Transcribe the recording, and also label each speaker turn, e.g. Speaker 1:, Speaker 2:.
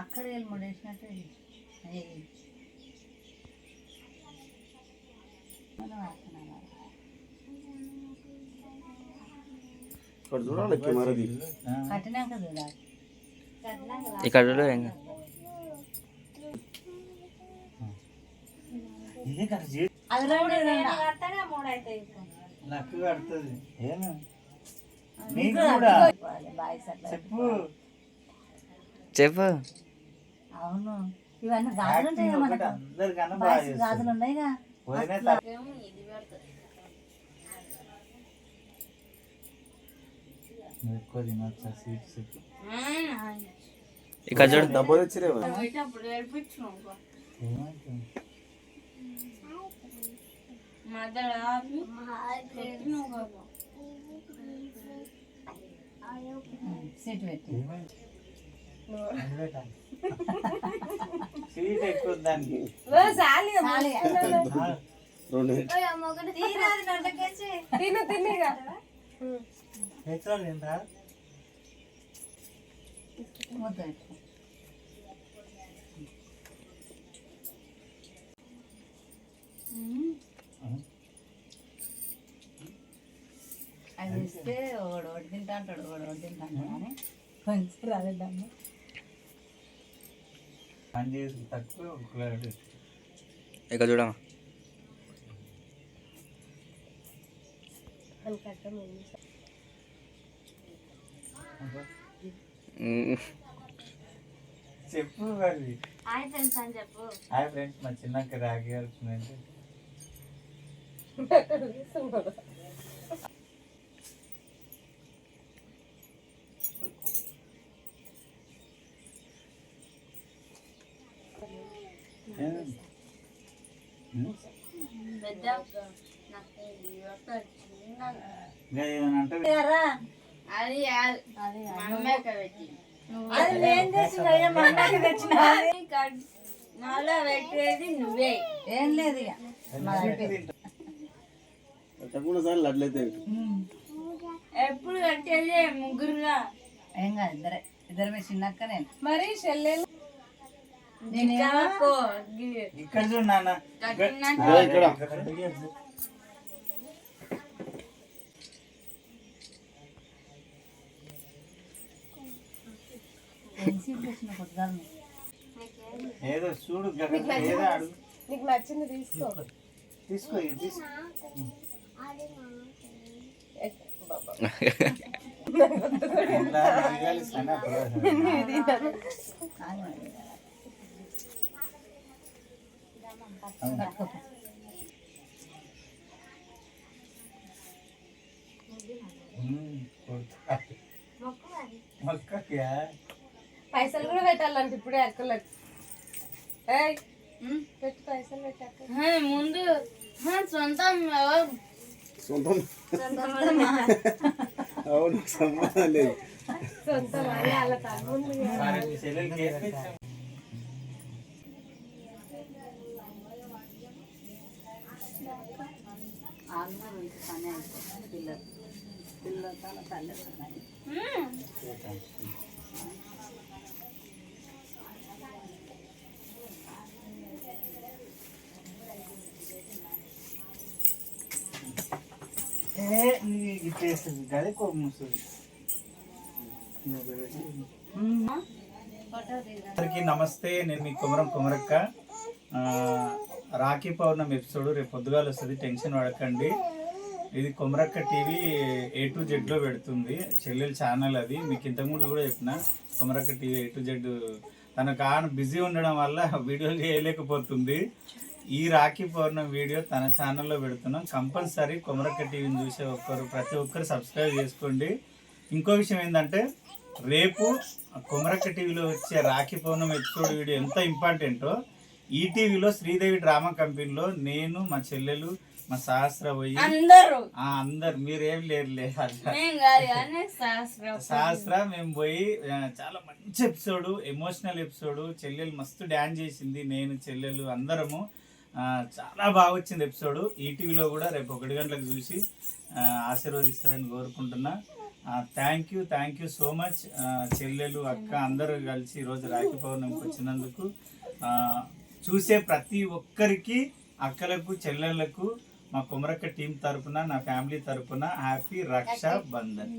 Speaker 1: అక్కడ వెళ్ళి ముడేసినట్టు.
Speaker 2: ఇక్కడ చూడాలి కెమెరాది
Speaker 1: కట్టినాక
Speaker 3: ఇక్కడ
Speaker 4: కడుతుంది. చెప్పు.
Speaker 3: చెప్పు.
Speaker 1: అవును. ఇవన్నీ గాజులు ఉంటాయి కదా మనకు. బాయ్స్ గాజులు ఉన్నాయిగా.
Speaker 4: ఎక్కువ తినొచ్చా స్వీట్స్
Speaker 3: ఇక్కడ చూడు
Speaker 2: డబ్బా తెచ్చిరేవా
Speaker 4: ఏమైతుంది
Speaker 1: సీట్ పెట్టి.
Speaker 4: స్వీట్ ఎక్కువ దానికి
Speaker 1: అది ఇస్తే ఒకడు ఒకటి తింటా అంటాడు ఒకడు ఒకటి తింటా అంటాడు కానీ. కొంచెం రాలేదమ్మా
Speaker 4: పని చేసి తక్కువ ఒకటి
Speaker 3: ఇక్కడ చూడమ్మా.
Speaker 4: చెప్పు మరి.
Speaker 5: హాయ్ ఫ్రెండ్స్ అని చెప్పు.
Speaker 4: హాయ్ ఫ్రెండ్స్ మా చిన్నక్క రాగి వెళ్తుందంటే
Speaker 5: అది మా పెట్టింది.
Speaker 1: తెచ్చిన
Speaker 5: నువ్వే.
Speaker 1: ఏం లేదు ఇక.
Speaker 5: ఎప్పుడు కట్టేది ముగ్గురుగా?
Speaker 1: ఏం కాదు ఇద్దరే. ఇద్దరు మీ చిన్నక్క నేను.
Speaker 5: మరి చెల్లెలు
Speaker 4: ఇక్కడ చూడు నాన్న.
Speaker 2: ఇక్కడ.
Speaker 4: ఏదో చూడు ఏదో
Speaker 6: నీకు నచ్చింది తీసుకో.
Speaker 4: తీసుకో ఇది తీసుకో. ఇలా
Speaker 6: పైసలు కూడా పెట్టాలంటే ఇప్పుడే అక్కలకు ఏయ్ పెట్టు పైసలు పెట్టి అక్క
Speaker 5: హే, ముందు హే, సొంతం ఎవరు?
Speaker 2: సొంతం అవును సంబంధం లేదు
Speaker 6: సొంత వాళ్ళే వాళ్ళ
Speaker 1: అందరూ ఇంటి పని అయిపోతుంది పిల్లలు తల తల్లి
Speaker 4: ఏ నీ ఇచ్చేస్తుంది గది కోపం అందరికీ నమస్తే నేను మీ కుమరం కుమరక్క. రాఖీ పౌర్ణమి ఎపిసోడ్ రేపు పొద్దుగాలు వస్తుంది. టెన్షన్ పడకండి. ఇది కుమరక్క టీవీ ఏ టు జెడ్లో పెడుతుంది. చెల్లెలు ఛానల్ అది. మీకు ఇంతకుముందు కూడా చెప్పిన Kumarakka TV A to Z తన కాను బిజీ ఉండడం వల్ల వీడియోలు చేయలేకపోతుంది. ఈ రాఖీ పౌర్ణమి వీడియో తన ఛానల్లో పెడుతున్నాం. కంపల్సరీ కుమరక్క టీవీని చూసే ఒక్కరు ప్రతి ఒక్కరు సబ్స్క్రైబ్ చేసుకోండి. ఇంకో విషయం ఏంటంటే రేపు కుమరక్క టీవీలో వచ్చే రాఖీ పౌర్ణమి ఎపిసోడ్ వీడియో ఎంత ఇంపార్టెంటో ఈ టీవీలో శ్రీదేవి డ్రామా కంపెనీలో నేను మా చెల్లెలు మా సహస్ర పోయి
Speaker 5: అందరూ.
Speaker 4: అందరు. మీరేం లేరులే.
Speaker 5: శాస్త్రం
Speaker 4: సహస్ర మేము పోయి చాలా మంచి ఎపిసోడ్ ఎమోషనల్ ఎపిసోడ్. చెల్లెలు మస్తు డ్యాన్స్ చేసింది నేను చెల్లెలు అందరము. చాలా బాగా వచ్చింది ఎపిసోడ్. ఈటీవీలో కూడా రేపు ఒకటి గంటలకు చూసి ఆశీర్వదిస్తారని కోరుకుంటున్నా. Thank you thank you so much చెల్లెలు అక్క అందరూ కలిసి ఈరోజు రాఖీ పౌర్ణమికి వచ్చినందుకు. ఆ, చూసే ప్రతి ఒక్కరికి అక్కలకు చెల్లెళ్ళకు మా కుమరక్క టీం తరపున నా ఫ్యామిలీ తరపున హ్యాపీ రక్షా బంధన్.